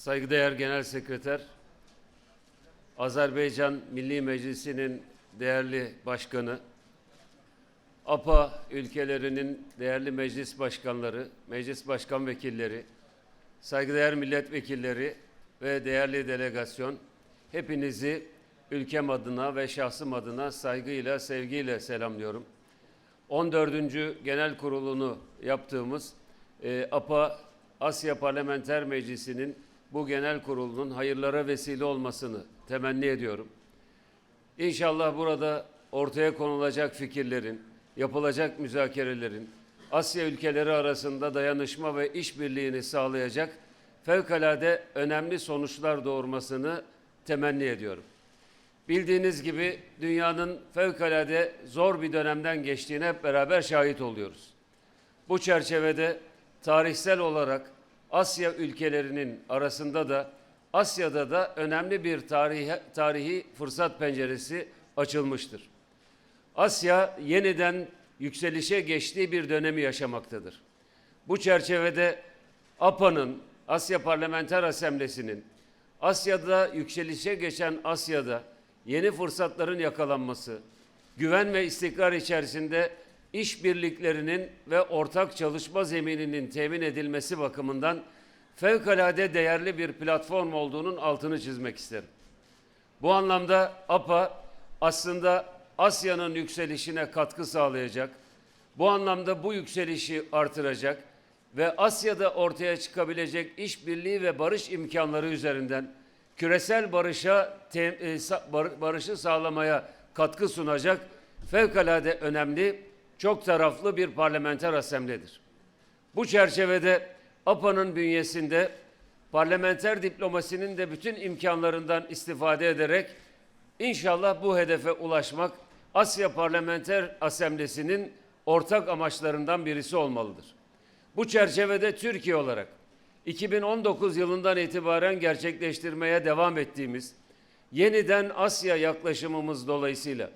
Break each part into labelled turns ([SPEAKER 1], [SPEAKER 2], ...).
[SPEAKER 1] Saygıdeğer Genel Sekreter, Azerbaycan Milli Meclisi'nin değerli başkanı, APA ülkelerinin değerli meclis başkanları, meclis başkan vekilleri, saygıdeğer milletvekilleri ve değerli delegasyon, hepinizi ülkem adına ve şahsım adına saygıyla, sevgiyle selamlıyorum. 14. Genel Kurulu'nu yaptığımız e, APA Asya Parlamenter Meclisi'nin bu genel kurulunun hayırlara vesile olmasını temenni ediyorum. İnşallah burada ortaya konulacak fikirlerin, yapılacak müzakerelerin Asya ülkeleri arasında dayanışma ve işbirliğini sağlayacak fevkalade önemli sonuçlar doğurmasını temenni ediyorum. Bildiğiniz gibi dünyanın fevkalade zor bir dönemden geçtiğine hep beraber şahit oluyoruz. Bu çerçevede tarihsel olarak Asya ülkelerinin arasında da Asya'da da önemli bir tarihi, tarihi fırsat penceresi açılmıştır. Asya yeniden yükselişe geçtiği bir dönemi yaşamaktadır. Bu çerçevede APA'nın, Asya Parlamenter Asamblesi'nin Asya'da yükselişe geçen Asya'da yeni fırsatların yakalanması, güven ve istikrar içerisinde işbirliklerinin ve ortak çalışma zemininin temin edilmesi bakımından fevkalade değerli bir platform olduğunun altını çizmek isterim. Bu anlamda APA aslında Asya'nın yükselişine katkı sağlayacak, bu anlamda bu yükselişi artıracak ve Asya'da ortaya çıkabilecek işbirliği ve barış imkanları üzerinden küresel barışa e, barışı sağlamaya katkı sunacak fevkalade önemli, çok taraflı bir parlamenter asembledir. Bu çerçevede APA'nın bünyesinde parlamenter diplomasinin de bütün imkanlarından istifade ederek inşallah bu hedefe ulaşmak Asya Parlamenter Asamblesi'nin ortak amaçlarından birisi olmalıdır. Bu çerçevede Türkiye olarak 2019 yılından itibaren gerçekleştirmeye devam ettiğimiz yeniden Asya yaklaşımımız dolayısıyla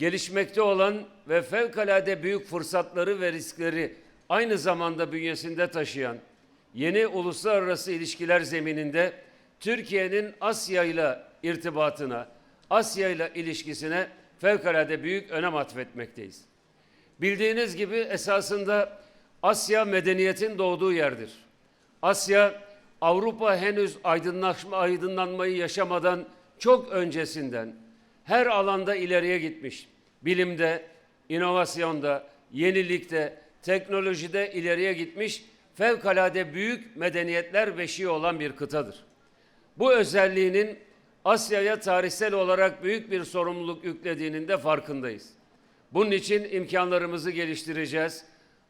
[SPEAKER 1] gelişmekte olan ve fevkalade büyük fırsatları ve riskleri aynı zamanda bünyesinde taşıyan yeni uluslararası ilişkiler zemininde Türkiye'nin Asya ile irtibatına, Asya ile ilişkisine fevkalade büyük önem atfetmekteyiz. Bildiğiniz gibi esasında Asya medeniyetin doğduğu yerdir. Asya Avrupa henüz aydınlanmayı yaşamadan çok öncesinden her alanda ileriye gitmiş. Bilimde, inovasyonda, yenilikte, teknolojide ileriye gitmiş fevkalade büyük medeniyetler beşiği olan bir kıtadır. Bu özelliğinin Asya'ya tarihsel olarak büyük bir sorumluluk yüklediğinin de farkındayız. Bunun için imkanlarımızı geliştireceğiz.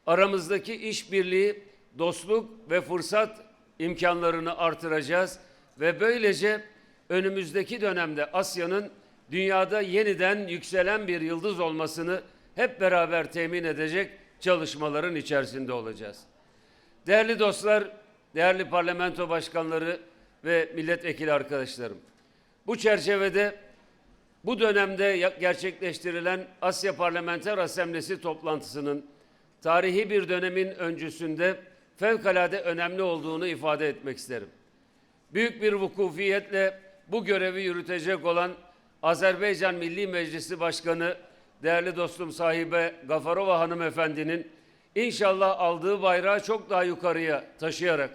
[SPEAKER 1] Aramızdaki işbirliği, dostluk ve fırsat imkanlarını artıracağız ve böylece önümüzdeki dönemde Asya'nın dünyada yeniden yükselen bir yıldız olmasını hep beraber temin edecek çalışmaların içerisinde olacağız. Değerli dostlar, değerli parlamento başkanları ve milletvekili arkadaşlarım. Bu çerçevede bu dönemde gerçekleştirilen Asya Parlamenter Asamblesi toplantısının tarihi bir dönemin öncüsünde fevkalade önemli olduğunu ifade etmek isterim. Büyük bir vukufiyetle bu görevi yürütecek olan Azerbaycan Milli Meclisi Başkanı değerli dostum sahibe Gafarova hanımefendinin inşallah aldığı bayrağı çok daha yukarıya taşıyarak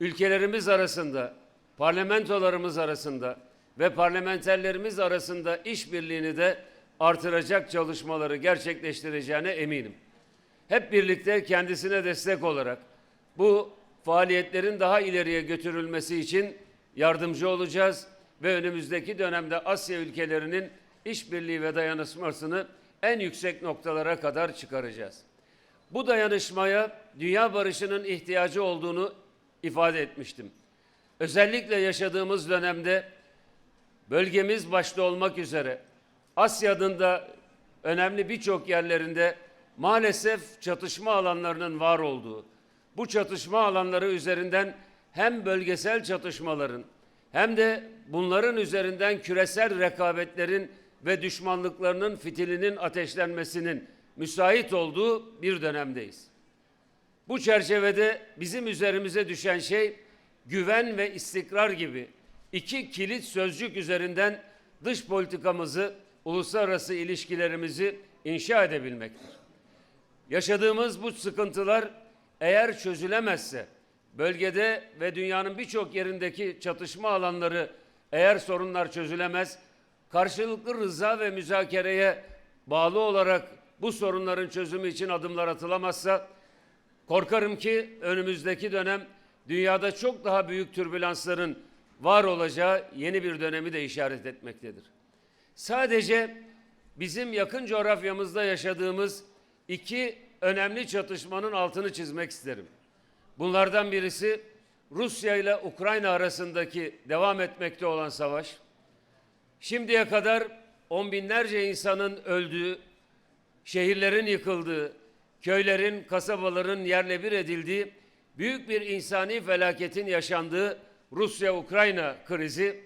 [SPEAKER 1] ülkelerimiz arasında, parlamentolarımız arasında ve parlamenterlerimiz arasında işbirliğini de artıracak çalışmaları gerçekleştireceğine eminim. Hep birlikte kendisine destek olarak bu faaliyetlerin daha ileriye götürülmesi için yardımcı olacağız ve önümüzdeki dönemde Asya ülkelerinin işbirliği ve dayanışmasını en yüksek noktalara kadar çıkaracağız. Bu dayanışmaya dünya barışının ihtiyacı olduğunu ifade etmiştim. Özellikle yaşadığımız dönemde bölgemiz başta olmak üzere Asya'nın da önemli birçok yerlerinde maalesef çatışma alanlarının var olduğu, bu çatışma alanları üzerinden hem bölgesel çatışmaların hem de bunların üzerinden küresel rekabetlerin ve düşmanlıklarının fitilinin ateşlenmesinin müsait olduğu bir dönemdeyiz. Bu çerçevede bizim üzerimize düşen şey güven ve istikrar gibi iki kilit sözcük üzerinden dış politikamızı, uluslararası ilişkilerimizi inşa edebilmektir. Yaşadığımız bu sıkıntılar eğer çözülemezse bölgede ve dünyanın birçok yerindeki çatışma alanları eğer sorunlar çözülemez, karşılıklı rıza ve müzakereye bağlı olarak bu sorunların çözümü için adımlar atılamazsa korkarım ki önümüzdeki dönem dünyada çok daha büyük türbülansların var olacağı yeni bir dönemi de işaret etmektedir. Sadece bizim yakın coğrafyamızda yaşadığımız iki önemli çatışmanın altını çizmek isterim. Bunlardan birisi Rusya ile Ukrayna arasındaki devam etmekte olan savaş. Şimdiye kadar on binlerce insanın öldüğü, şehirlerin yıkıldığı, köylerin, kasabaların yerle bir edildiği, büyük bir insani felaketin yaşandığı Rusya-Ukrayna krizi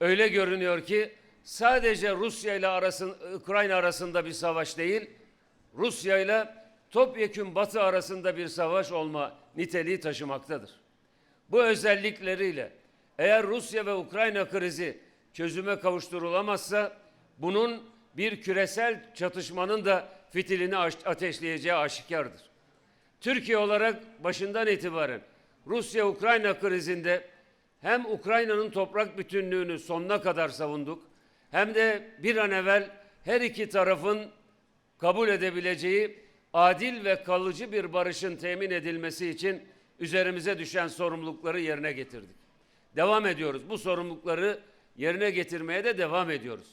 [SPEAKER 1] öyle görünüyor ki sadece Rusya ile arasın, Ukrayna arasında bir savaş değil, Rusya ile topyekün Batı arasında bir savaş olma niteliği taşımaktadır. Bu özellikleriyle eğer Rusya ve Ukrayna krizi çözüme kavuşturulamazsa bunun bir küresel çatışmanın da fitilini ateşleyeceği aşikardır. Türkiye olarak başından itibaren Rusya-Ukrayna krizinde hem Ukrayna'nın toprak bütünlüğünü sonuna kadar savunduk hem de bir an evvel her iki tarafın kabul edebileceği adil ve kalıcı bir barışın temin edilmesi için üzerimize düşen sorumlulukları yerine getirdik. Devam ediyoruz. Bu sorumlulukları yerine getirmeye de devam ediyoruz.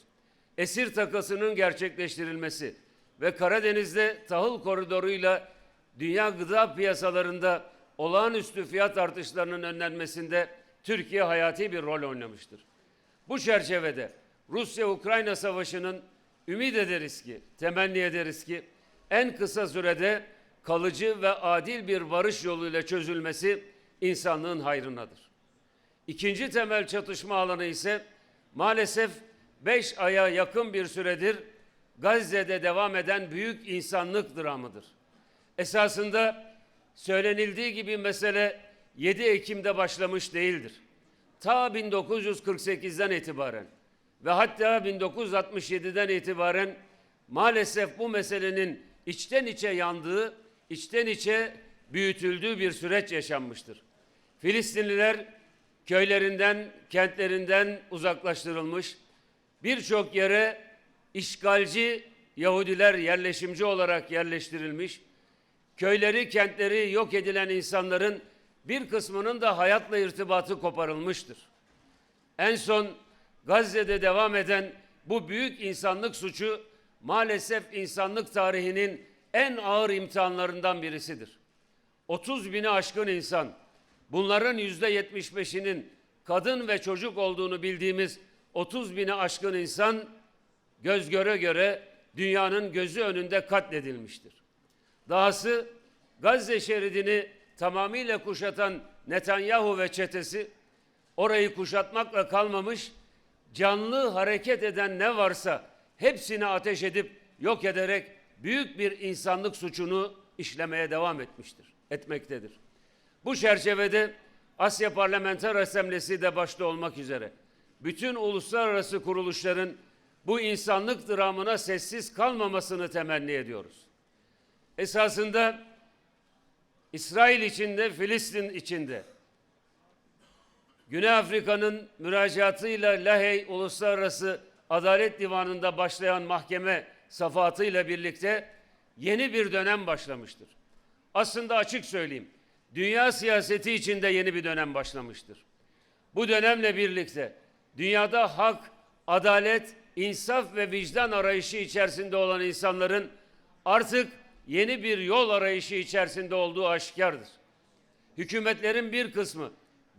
[SPEAKER 1] Esir takasının gerçekleştirilmesi ve Karadeniz'de tahıl koridoruyla dünya gıda piyasalarında olağanüstü fiyat artışlarının önlenmesinde Türkiye hayati bir rol oynamıştır. Bu çerçevede Rusya-Ukrayna savaşının ümit ederiz ki, temenni ederiz ki en kısa sürede kalıcı ve adil bir barış yoluyla çözülmesi insanlığın hayrınadır. İkinci temel çatışma alanı ise maalesef beş aya yakın bir süredir Gazze'de devam eden büyük insanlık dramıdır. Esasında söylenildiği gibi mesele 7 Ekim'de başlamış değildir. Ta 1948'den itibaren ve hatta 1967'den itibaren maalesef bu meselenin içten içe yandığı, içten içe büyütüldüğü bir süreç yaşanmıştır. Filistinliler köylerinden, kentlerinden uzaklaştırılmış, birçok yere işgalci Yahudiler yerleşimci olarak yerleştirilmiş, köyleri, kentleri yok edilen insanların bir kısmının da hayatla irtibatı koparılmıştır. En son Gazze'de devam eden bu büyük insanlık suçu maalesef insanlık tarihinin en ağır imtihanlarından birisidir. 30 bini aşkın insan, bunların yüzde 75'inin kadın ve çocuk olduğunu bildiğimiz 30 bini aşkın insan göz göre göre dünyanın gözü önünde katledilmiştir. Dahası Gazze şeridini tamamıyla kuşatan Netanyahu ve çetesi orayı kuşatmakla kalmamış, canlı hareket eden ne varsa hepsini ateş edip yok ederek büyük bir insanlık suçunu işlemeye devam etmiştir, etmektedir. Bu çerçevede Asya Parlamenter Asamblesi de başta olmak üzere bütün uluslararası kuruluşların bu insanlık dramına sessiz kalmamasını temenni ediyoruz. Esasında İsrail içinde, Filistin içinde Güney Afrika'nın müracaatıyla Lahey Uluslararası Adalet Divanı'nda başlayan mahkeme safatıyla birlikte yeni bir dönem başlamıştır. Aslında açık söyleyeyim, dünya siyaseti içinde yeni bir dönem başlamıştır. Bu dönemle birlikte dünyada hak, adalet, insaf ve vicdan arayışı içerisinde olan insanların artık yeni bir yol arayışı içerisinde olduğu aşikardır. Hükümetlerin bir kısmı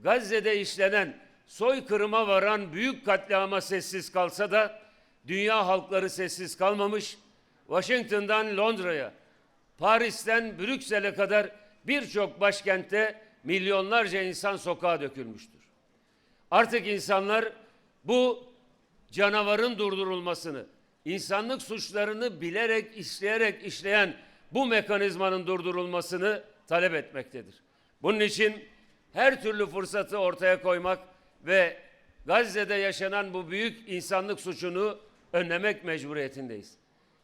[SPEAKER 1] Gazze'de işlenen soykırıma varan büyük katliama sessiz kalsa da dünya halkları sessiz kalmamış. Washington'dan Londra'ya, Paris'ten Brüksel'e kadar birçok başkentte milyonlarca insan sokağa dökülmüştür. Artık insanlar bu canavarın durdurulmasını, insanlık suçlarını bilerek, isteyerek işleyen bu mekanizmanın durdurulmasını talep etmektedir. Bunun için her türlü fırsatı ortaya koymak ve Gazze'de yaşanan bu büyük insanlık suçunu önlemek mecburiyetindeyiz.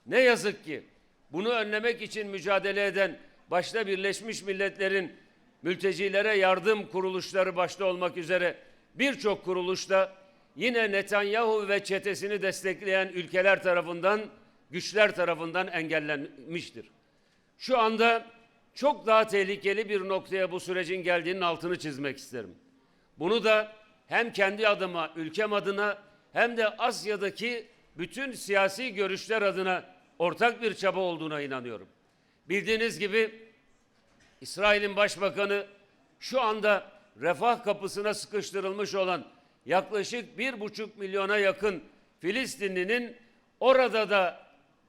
[SPEAKER 1] Ne yazık ki bunu önlemek için mücadele eden başta Birleşmiş Milletler'in mültecilere yardım kuruluşları başta olmak üzere birçok kuruluşta yine Netanyahu ve çetesini destekleyen ülkeler tarafından, güçler tarafından engellenmiştir. Şu anda çok daha tehlikeli bir noktaya bu sürecin geldiğinin altını çizmek isterim. Bunu da hem kendi adıma, ülkem adına hem de Asya'daki bütün siyasi görüşler adına ortak bir çaba olduğuna inanıyorum. Bildiğiniz gibi İsrail'in başbakanı şu anda refah kapısına sıkıştırılmış olan yaklaşık bir buçuk milyona yakın Filistinlinin orada da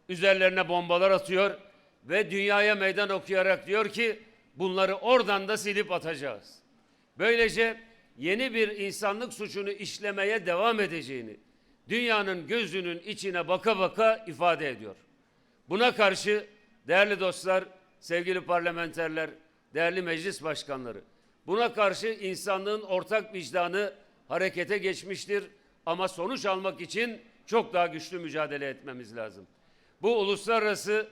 [SPEAKER 1] üzerlerine bombalar atıyor ve dünyaya meydan okuyarak diyor ki bunları oradan da silip atacağız. Böylece yeni bir insanlık suçunu işlemeye devam edeceğini dünyanın gözünün içine baka baka ifade ediyor. Buna karşı değerli dostlar, sevgili parlamenterler, değerli meclis başkanları, buna karşı insanlığın ortak vicdanı harekete geçmiştir ama sonuç almak için çok daha güçlü mücadele etmemiz lazım. Bu uluslararası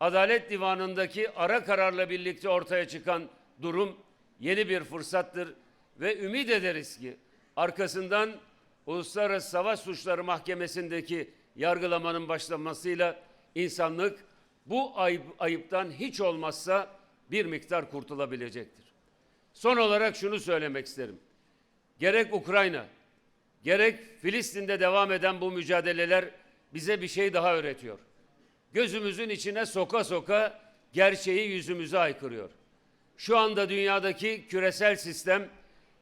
[SPEAKER 1] Adalet Divanı'ndaki ara kararla birlikte ortaya çıkan durum yeni bir fırsattır ve ümit ederiz ki arkasından Uluslararası Savaş Suçları Mahkemesi'ndeki yargılamanın başlamasıyla insanlık bu ayıp, ayıptan hiç olmazsa bir miktar kurtulabilecektir. Son olarak şunu söylemek isterim. Gerek Ukrayna, gerek Filistin'de devam eden bu mücadeleler bize bir şey daha öğretiyor. Gözümüzün içine soka soka gerçeği yüzümüze aykırıyor. Şu anda dünyadaki küresel sistem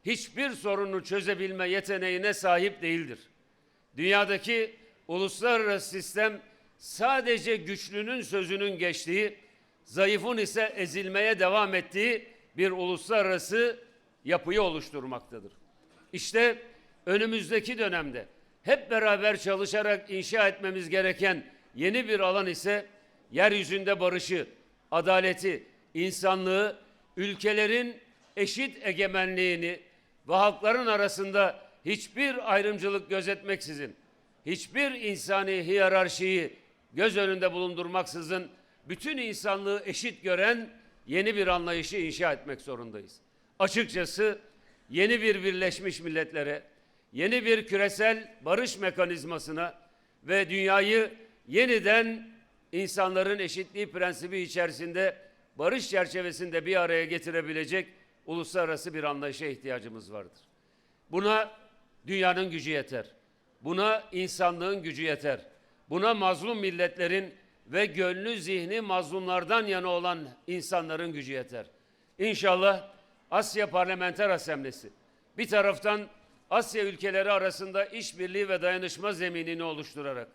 [SPEAKER 1] hiçbir sorunu çözebilme yeteneğine sahip değildir. Dünyadaki uluslararası sistem sadece güçlünün sözünün geçtiği, zayıfın ise ezilmeye devam ettiği bir uluslararası yapıyı oluşturmaktadır. İşte önümüzdeki dönemde hep beraber çalışarak inşa etmemiz gereken yeni bir alan ise yeryüzünde barışı, adaleti, insanlığı, ülkelerin eşit egemenliğini ve halkların arasında hiçbir ayrımcılık gözetmeksizin, hiçbir insani hiyerarşiyi göz önünde bulundurmaksızın bütün insanlığı eşit gören yeni bir anlayışı inşa etmek zorundayız. Açıkçası yeni bir Birleşmiş Milletler'e, yeni bir küresel barış mekanizmasına ve dünyayı yeniden insanların eşitliği prensibi içerisinde barış çerçevesinde bir araya getirebilecek uluslararası bir anlayışa ihtiyacımız vardır. Buna dünyanın gücü yeter. Buna insanlığın gücü yeter. Buna mazlum milletlerin ve gönlü zihni mazlumlardan yana olan insanların gücü yeter. İnşallah Asya Parlamenter Asamblesi bir taraftan Asya ülkeleri arasında işbirliği ve dayanışma zeminini oluşturarak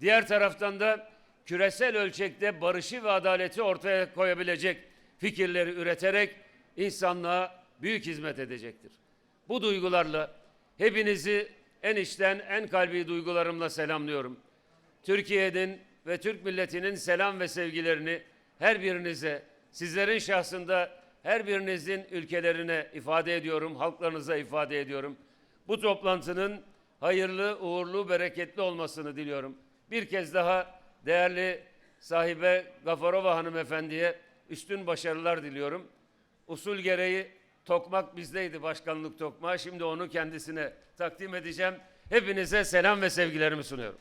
[SPEAKER 1] diğer taraftan da küresel ölçekte barışı ve adaleti ortaya koyabilecek fikirleri üreterek insanlığa büyük hizmet edecektir. Bu duygularla hepinizi en içten en kalbi duygularımla selamlıyorum. Türkiye'nin ve Türk milletinin selam ve sevgilerini her birinize, sizlerin şahsında her birinizin ülkelerine ifade ediyorum, halklarınıza ifade ediyorum. Bu toplantının hayırlı, uğurlu, bereketli olmasını diliyorum. Bir kez daha değerli sahibe Gafarova hanımefendiye üstün başarılar diliyorum. Usul gereği tokmak bizdeydi başkanlık tokmağı. Şimdi onu kendisine takdim edeceğim. Hepinize selam ve sevgilerimi sunuyorum.